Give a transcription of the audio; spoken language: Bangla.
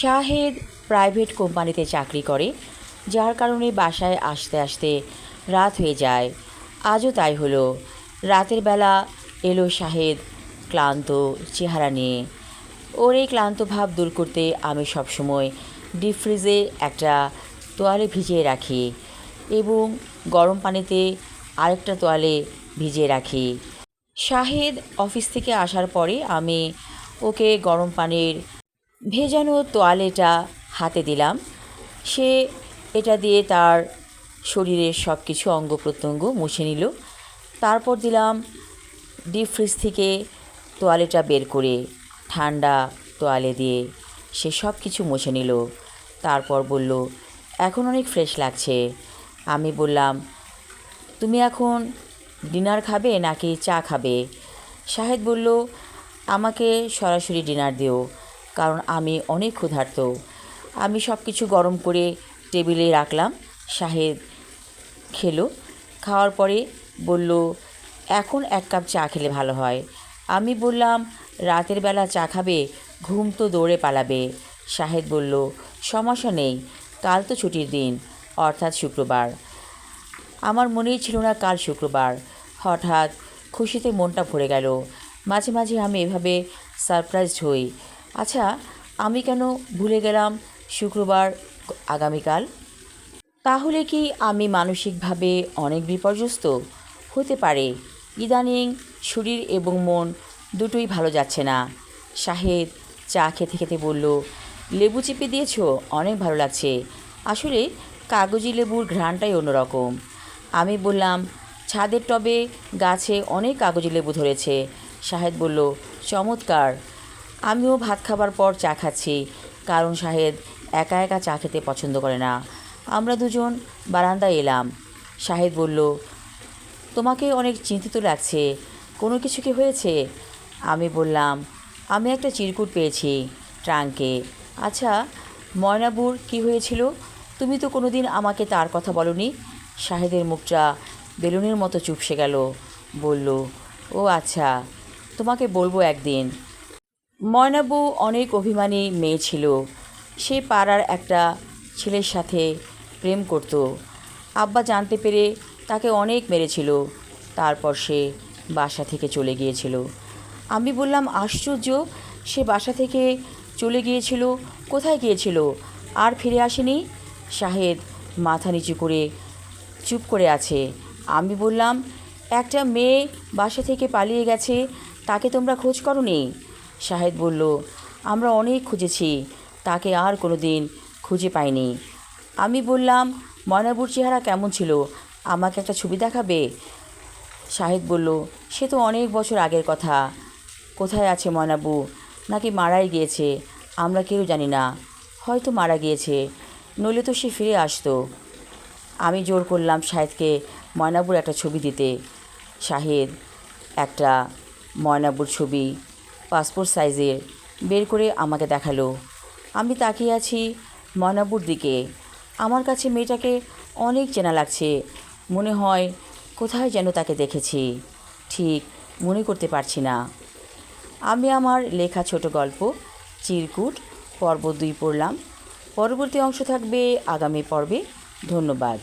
শাহেদ প্রাইভেট কোম্পানিতে চাকরি করে, যার কারণে বাসায় আসতে আসতে রাত হয়ে যায়। আজও তাই হলো। রাতের বেলা এলো শাহেদ ক্লান্ত চেহারা নিয়ে। ওর এই ক্লান্ত ভাব দূর করতে আমি সবসময় ডিপ ফ্রিজে একটা তোয়ালে ভিজিয়ে রাখি এবং গরম পানিতে আরেকটা তোয়ালে ভিজিয়ে রাখি। শাহেদ অফিস থেকে আসার পরে আমি ওকে গরম পানির ভেজানো তোয়ালেটা হাতে দিলাম। সে এটা দিয়ে তার শরীরের সব কিছু অঙ্গ প্রত্যঙ্গ মুছে নিল। তারপর দিলাম ডিপ ফ্রিজ থেকে তোয়ালেটা বের করে ঠান্ডা তোয়ালে দিয়ে সে সব কিছু মুছে নিল। তারপর বলল, এখন অনেক ফ্রেশ লাগছে। আমি বললাম, তুমি এখন ডিনার খাবে নাকি চা খাবে? শাহেদ বলল, আমাকে সরাসরি ডিনার দিও। কারণ আমি অনেক ক্ষুধার্ত। আমি সব কিছু গরম করে টেবিলে রাখলাম। শাহেদ খেলো। খাওয়ার পরে বলল, এখন এক কাপ চা খেলে ভালো হয়। আমি বললাম, রাতের বেলা চা খাবে, ঘুম তো দৌড়ে পালাবে। শাহেদ বলল, সমস্যা নেই, কাল তো ছুটির দিন, অর্থাৎ শুক্রবার। আমার মনেই ছিল না কাল শুক্রবার। হঠাৎ খুশিতে মনটা ভরে গেল। মাঝে মাঝে আমি এভাবে সারপ্রাইজড হই। আচ্ছা আমি কেন ভুলে গেলাম শুক্রবার আগামীকাল? তাহলে কি আমি মানসিকভাবে অনেক বিপর্যস্ত? হতে পারে। ইদানিং শরীর এবং মন দুটোই ভালো যাচ্ছে না। শাহেদ চা খেতে খেতে বলল, লেবু চিপে দিয়েছ? অনেক ভালো লাগছে। আসলে কাগজি লেবুর ঘ্রাণটাই অন্যরকম। আমি বললাম, ছাদের টবে গাছে অনেক কাগজি লেবু ধরেছে। শাহেদ বলল, চমৎকার। আমিও ভাত খাবার পর চা খাচ্ছি। কারণ শাহেদ একা একা চা খেতে পছন্দ করে না। আমরা দুজন বারান্দায় এলাম। শাহেদ বলল, তোমাকে অনেক চিন্তিত লাগছে। কোনো কিছু কি হয়েছে? আমি বললাম, আমি একটা চিরকুট পেয়েছি ট্রাঙ্কে। আচ্ছা ময়নাবুর কি হয়েছিল? তুমি তো কোনো দিন আমাকে তার কথা বলনি? শাহেদের মুখটা বেলুনের মতো চুপসে গেল। বলল, ও আচ্ছা তোমাকে বলব একদিন। ময়নাবু অনেক অভিমানী মেয়ে ছিল। সে পাড়ার একটা ছেলের সাথে প্রেম করত। আব্বা জানতে পেরে তাকে অনেক মেরেছিল। তারপর সে বাসা থেকে চলে গিয়েছিল। আমি বললাম, আশ্চর্য, সে বাসা থেকে চলে গিয়েছিল? কোথায় গিয়েছিল? আর ফিরে আসেনি? শাহেদ মাথা নিচু করে চুপ করে আছে। আমি বললাম, একটা মেয়ে বাসা থেকে পালিয়ে গেছে, তাকে তোমরা খোঁজ করনি? শাহেদ বলল, আমরা অনেক খুঁজেছি, তাকে আর কোনো দিন খুঁজে পাইনি। আমি বললাম ময়নাবুর চেহারা কেমন ছিল? আমাকে একটা ছবি দেখাবে? শাহেদ বলল, সে তো অনেক বছর আগের কথা। কোথায় আছে ময়নাবু? নাকি মারাই গিয়েছে? আমরা কেউ জানি না। হয়তো মারা গিয়েছে, নইলে তো সে ফিরে আসতো। আমি জোর করলাম শাহেদকে ময়নাবুর একটা ছবি দিতে। শাহেদ, একটা ময়নাবুর ছবি পাসপোর্ট সাইজের বের করে আমাকে দেখাল। আমি তাকিয়ে আছি ময়নাবুর দিকে। আমার কাছে মেয়েটাকে অনেক চেনা লাগছে। মনে হয় কোথায় যেন তাকে দেখেছি। ঠিক মনে করতে পারছি না। আমি আমার লেখা ছোট গল্প, চিরকুট, পর্ব দুই পড়লাম। পরবর্তী অংশ থাকবে আগামী পর্বে। ধন্যবাদ।